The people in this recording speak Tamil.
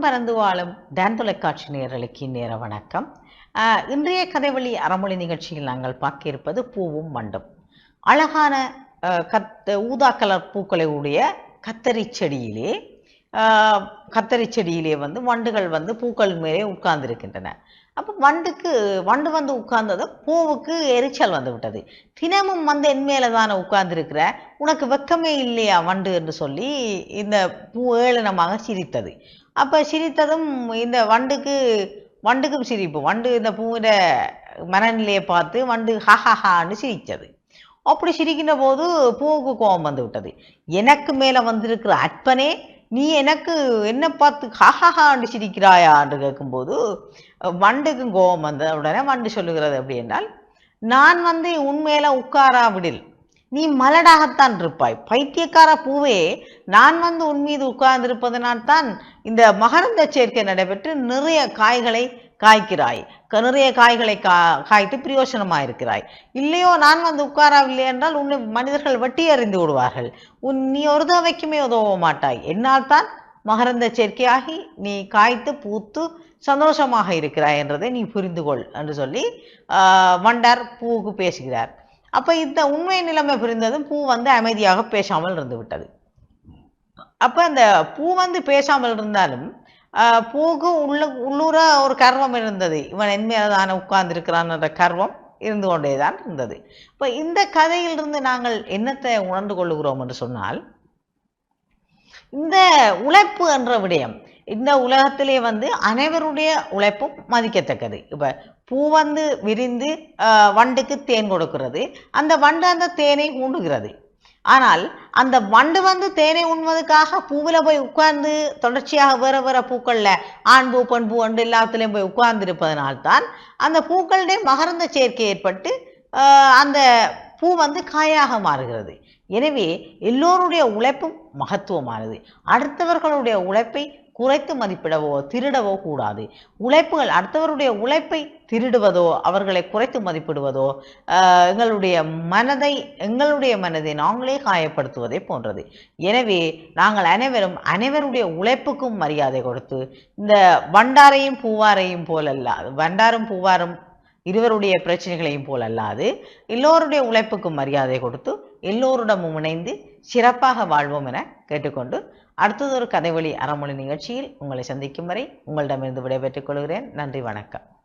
பறந்து வாழும் டான் தொலைக்காட்சி நேயர்களுக்கு நேர வணக்கம். இன்றைய கதைவழி அறமொழி நிகழ்ச்சியில் நாங்கள் பார்க்க இருப்பது பூவும் மண்டும். அழகான கத் ஊதா கலர் பூக்களை உடைய கத்தரி செடியிலே கத்தரி செடியிலே வந்து வண்டுகள் வந்து பூக்கள் மேலே உட்கார்ந்துருக்கின்றன. அப்போ வண்டுக்கு வண்டு வந்து உட்கார்ந்ததும் பூவுக்கு எரிச்சல் வந்து விட்டது. தினமும் வந்து என் மேலே தானே உட்கார்ந்துருக்கிற உனக்கு வெக்கமே இல்லையா வண்டு என்று சொல்லி இந்த பூ ஏளனமாக சிரித்தது. அப்போ சிரித்ததும் இந்த வண்டுக்கு வண்டுக்கும் சிரிப்பு. வண்டு இந்த பூவிட மனநிலையை பார்த்து வண்டு ஹஹஹான்னு சிரித்தது. அப்படி சிரிக்கின்ற போது பூவுக்கு கோபம் வந்து விட்டது. எனக்கு மேலே வந்திருக்கிற அற்பனே நீ எனக்கு என்ன பார்த்து ஹஹஹாண்டு சிரிக்கிறாயா என்று கேட்கும்போது வண்டுக்கும் கோபம் வந்த உடனே வண்டு சொல்லுகிறது அப்படி என்றால் நான் வந்து உண்மையில உட்காராவிடில் நீ மலடாகத்தான் இருப்பாய். பைத்தியக்கார பூவே நான் வந்து உன் மீது உட்கார்ந்திருப்பதனால் தான் இந்த மகரந்த சேர்க்கை நடைபெற்று நிறைய காய்களை காய்க்கிறாய். நிறைய காய்களை கா காய்த்து பிரயோசனமாக இருக்கிறாய். இல்லையோ நான் வந்து உட்காரவில்லை என்றால் உன்னை மனிதர்கள் வெட்டி எறிந்து விடுவார்கள். உன் நீ ஒரு தவைக்குமே உதவ மாட்டாய். என்னால் தான் மகரந்த சேர்க்கையாகி நீ காய்த்து பூத்து சந்தோஷமாக இருக்கிறாய் என்றதை நீ புரிந்து கொள் என்று சொல்லி வண்டார் பூவுக்கு பேசுகிறார். அப்போ இந்த உண்மை நிலைமை புரிந்ததும் பூ வந்து அமைதியாக பேசாமல் இருந்து விட்டது. அப்போ அந்த பூ வந்து பேசாமல் இருந்தாலும் பூக்கும் உள்ள உள்ளூர ஒரு கர்வம் இருந்தது. இவன் என்மையாக தானே உட்கார்ந்திருக்கிறான் என்ற கர்வம் இருந்து கொண்டே தான் இருந்தது. இப்போ இந்த கதையிலிருந்து நாங்கள் என்னத்தை உணர்ந்து கொள்ளுகிறோம் என்று சொன்னால் இந்த உழைப்பு என்ற விடயம் இந்த உலகத்திலே வந்து அனைவருடைய உழைப்பும் மதிக்கத்தக்கது. இப்போ பூ வந்து விரிந்து வண்டுக்கு தேன் கொடுக்கிறது. அந்த வண்டு அந்த தேனை ஊண்டுகிறது. ஆனால் அந்த வண்டு வந்து தேனை உண்பதுக்காக பூவில் போய் உட்கார்ந்து தொடர்ச்சியாக வேற வேற பூக்களில் ஆண் பூ பெண் பூ அண்டு எல்லாத்துலேயும் போய் உட்கார்ந்துருப்பதனால்தான் அந்த பூக்களுடைய மகரந்த சேர்க்கை ஏற்பட்டு அந்த பூ வந்து காயாக மாறுகிறது. எனவே எல்லோருடைய உழைப்பும் மகத்துவமானது. அடுத்தவர்களுடைய உழைப்பை குறைத்து மதிப்பிடவோ திருடவோ கூடாது. உழைப்புகள் அடுத்தவருடைய உழைப்பை திருடுவதோ அவர்களை குறைத்து மதிப்பிடுவதோ எங்களுடைய மனதை எங்களுடைய மனதை நாங்களே காயப்படுத்துவதை போன்றது. எனவே நாங்கள் அனைவரும் அனைவருடைய உழைப்புக்கும் மரியாதை கொடுத்து இந்த வண்டாரையும் பூவாரையும் போலல்ல வண்டாரும் பூவாரும் இருவருடைய பிரச்சனைகளையும் போல் அல்லாது எல்லோருடைய உழைப்புக்கும் மரியாதை கொடுத்து எல்லோருடமும் இணைந்து சிறப்பாக வாழ்வோம் என கேட்டுக்கொண்டு அடுத்ததொரு கதைவழி அறமொழி நிகழ்ச்சியில் உங்களை சந்திக்கும் வரை உங்களிடமிருந்து விடைபெற்றுக் கொள்கிறேன். நன்றி வணக்கம்.